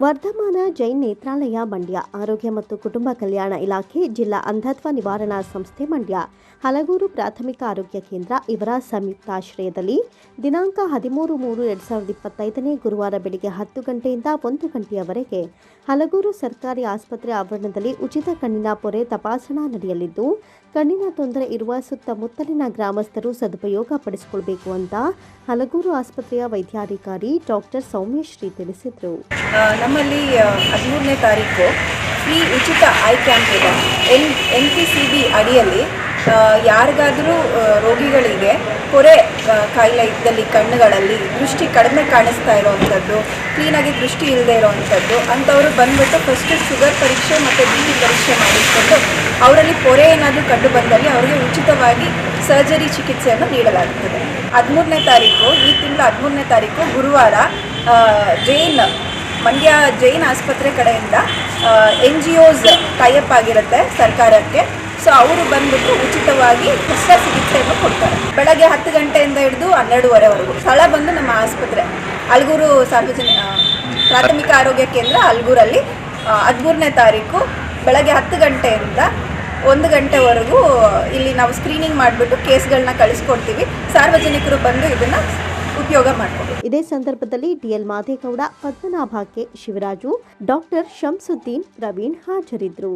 ವರ್ಧಮಾನ ಜೈನ್ ನೇತ್ರಾಲಯ ಮಂಡ್ಯ ಆರೋಗ್ಯ ಮತ್ತು ಕುಟುಂಬ ಕಲ್ಯಾಣ ಇಲಾಖೆ ಜಿಲ್ಲಾ ಅಂಧತ್ವ ನಿವಾರಣಾ ಸಂಸ್ಥೆ ಮಂಡ್ಯ ಹಲಗೂರು ಪ್ರಾಥಮಿಕ ಆರೋಗ್ಯ ಕೇಂದ್ರ ಇವರ ಸಂಯುಕ್ತಾಶ್ರಯದಲ್ಲಿ ದಿನಾಂಕ ಹದಿಮೂರು ಮೂರು ಎರಡು ಸಾವಿರದ ಇಪ್ಪತ್ತೈದನೇ ಗುರುವಾರ ಬೆಳಗ್ಗೆ ಹತ್ತು ಗಂಟೆಯಿಂದ ಒಂದು ಗಂಟೆಯವರೆಗೆ ಹಲಗೂರು ಸರ್ಕಾರಿ ಆಸ್ಪತ್ರೆ ಆವರಣದಲ್ಲಿ ಉಚಿತ ಕಣ್ಣಿನ ಪೊರೆ ತಪಾಸಣಾ ನಡೆಯಲಿದ್ದು ಕಣ್ಣಿನ ತೊಂದರೆ ಇರುವ ಸುತ್ತಮುತ್ತಲಿನ ಗ್ರಾಮಸ್ಥರು ಸದುಪಯೋಗ ಪಡಿಸಿಕೊಳ್ಬೇಕು ಅಂತ ಹಲಗೂರು ಆಸ್ಪತ್ರೆಯ ವೈದ್ಯಾಧಿಕಾರಿ ಡಾಕ್ಟರ್ ಸೌಮ್ಯಶ್ರೀ ತಿಳಿಸಿದರು. ನಮ್ಮಲ್ಲಿ ಹದಿಮೂರನೇ ತಾರೀಕು ಫ್ರೀ ಉಚಿತ ಐ ಕ್ಯಾಂಪ್ ಇದೆ. N N P C B ಅಡಿಯಲ್ಲಿ ಯಾರಿಗಾದರೂ ರೋಗಿಗಳಿಗೆ ಪೊರೆ ಕಾಯಿಲೆ ಇದ್ದಲ್ಲಿ ಕಣ್ಣುಗಳಲ್ಲಿ ದೃಷ್ಟಿ ಕಡಿಮೆ ಕಾಣಿಸ್ತಾ ಇರೋವಂಥದ್ದು ಕ್ಲೀನಾಗಿ ದೃಷ್ಟಿ ಇಲ್ಲದೆ ಇರೋವಂಥದ್ದು, ಅಂಥವರು ಬಂದುಬಿಟ್ಟು ಫಸ್ಟ್ ಶುಗರ್ ಪರೀಕ್ಷೆ ಮತ್ತು ಬಿ ಪಿ ಪರೀಕ್ಷೆ ಮಾಡಿಸ್ಕೊಂಡು ಅವರಲ್ಲಿ ಪೊರೆ ಏನಾದರೂ ಕಂಡು ಬಂದಲ್ಲಿ ಅವರಿಗೆ ಉಚಿತವಾಗಿ ಸರ್ಜರಿ ಚಿಕಿತ್ಸೆಯನ್ನು ನೀಡಲಾಗುತ್ತದೆ. ಹದಿಮೂರನೇ ತಾರೀಕು, ಈ ತಿಂಗಳ ಹದಿಮೂರನೇ ತಾರೀಕು ಗುರುವಾರ ಜೈನ್, ಮಂಡ್ಯ ಜೈನ್ ಆಸ್ಪತ್ರೆ ಕಡೆಯಿಂದ ಎನ್ ಜಿ ಒಸ್ ಟೈಅಪ್ ಆಗಿರುತ್ತೆ ಸರ್ಕಾರಕ್ಕೆ. ಸೊ ಅವರು ಬಂದ್ಬಿಟ್ಟು ಉಚಿತವಾಗಿ ಹೊಸ ಚಿಕಿತ್ಸೆಯನ್ನು ಕೊಡ್ತಾರೆ. ಬೆಳಗ್ಗೆ ಹತ್ತು ಗಂಟೆಯಿಂದ ಹಿಡಿದು ಹನ್ನೆರಡುವರೆವರೆಗೂ. ಸ್ಥಳ ಬಂದು ನಮ್ಮ ಆಸ್ಪತ್ರೆ, ಅಲ್ಗೂರು ಸಾರ್ವಜನಿಕ ಪ್ರಾಥಮಿಕ ಆರೋಗ್ಯ ಕೇಂದ್ರ ಅಲ್ಗೂರಲ್ಲಿ. ಹದಿಮೂರನೇ ತಾರೀಕು ಬೆಳಗ್ಗೆ ಹತ್ತು ಗಂಟೆಯಿಂದ ಒಂದು ಗಂಟೆವರೆಗೂ ಇಲ್ಲಿ ನಾವು ಸ್ಕ್ರೀನಿಂಗ್ ಮಾಡಿಬಿಟ್ಟು ಕೇಸ್ಗಳನ್ನ ಕಳಿಸ್ಕೊಡ್ತೀವಿ. ಸಾರ್ವಜನಿಕರು ಬಂದು ಇದನ್ನು ಉಪಯೋಗ ಮಾಡ್ಕೋಬೇಕು ಇದೇ ಸಂದರ್ಭದಲ್ಲಿ DL Madegowda Padmanabha K Shivaraju, doctor Shamsuddin Praveen ಹಾಜರಿದ್ದರು